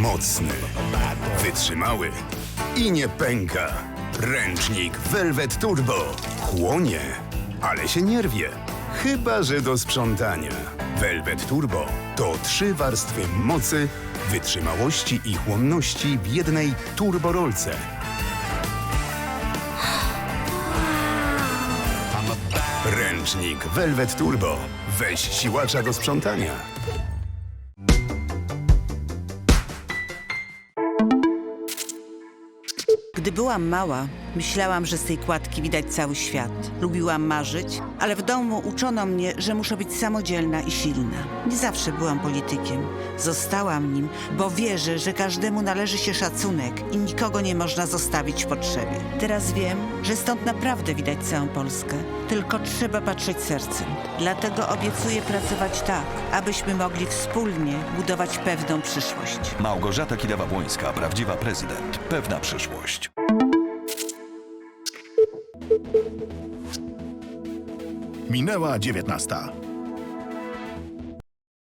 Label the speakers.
Speaker 1: Mocny, wytrzymały i nie pęka. Ręcznik Velvet Turbo chłonie, ale się nie rwie. Chyba, że do sprzątania. Velvet Turbo to trzy warstwy mocy, wytrzymałości i chłonności w jednej turborolce. Ręcznik Velvet Turbo. Weź siłacza do sprzątania.
Speaker 2: Gdy byłam mała, myślałam, że z tej kładki widać cały świat. Lubiłam marzyć, ale w domu uczono mnie, że muszę być samodzielna i silna. Nie zawsze byłam politykiem. Zostałam nim, bo wierzę, że każdemu należy się szacunek i nikogo nie można zostawić w potrzebie. Teraz wiem, że stąd naprawdę widać całą Polskę. Tylko trzeba patrzeć sercem. Dlatego obiecuję pracować tak, abyśmy mogli wspólnie budować pewną przyszłość.
Speaker 3: Małgorzata Kidawa-Błońska, prawdziwa prezydent. Pewna przyszłość.
Speaker 4: Minęła dziewiętnasta.